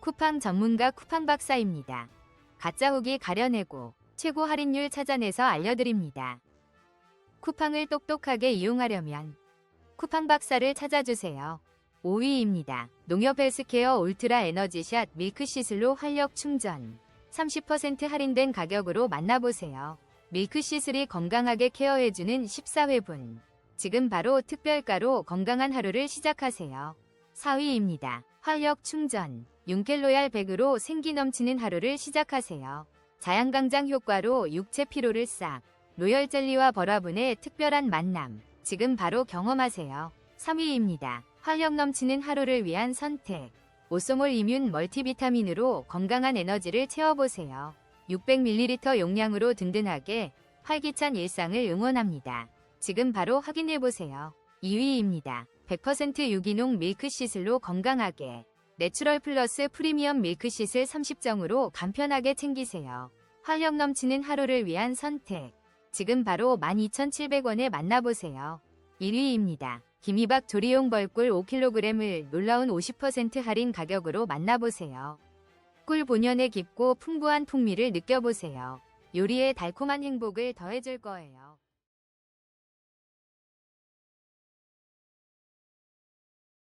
쿠팡 전문가 쿠팡 박사입니다. 가짜 후기 가려내고 최고 할인율 찾아내서 알려드립니다. 쿠팡을 똑똑하게 이용하려면 쿠팡 박사를 찾아주세요. 5위입니다. 농협 헬스케어 울트라 에너지샷 밀크시슬로 활력 충전. 30% 할인된 가격으로 만나보세요. 밀크시슬이 건강하게 케어해주는 14회분. 지금 바로 특별가로 건강한 하루를 시작하세요. 4위입니다. 활력 충전. 윤켈로얄 100으로 생기 넘치는 하루를 시작하세요. 자양강장 효과로 육체 피로를 싹. 로열 젤리와 버라분의 특별한 만남. 지금 바로 경험하세요. 3위입니다. 활력 넘치는 하루를 위한 선택. 오소몰 이뮨 멀티비타민으로 건강한 에너지를 채워보세요. 600ml 용량으로 든든하게 활기찬 일상을 응원합니다. 지금 바로 확인해보세요. 2위입니다. 100% 유기농 밀크시슬로 건강하게 내추럴 플러스 프리미엄 밀크시슬 30정으로 간편하게 챙기세요. 활력 넘치는 하루를 위한 선택. 지금 바로 12,700원에 만나보세요. 1위입니다. 김이박 조리용 벌꿀 5kg을 놀라운 50% 할인 가격으로 만나보세요. 꿀 본연의 깊고 풍부한 풍미를 느껴보세요. 요리에 달콤한 행복을 더해줄 거예요.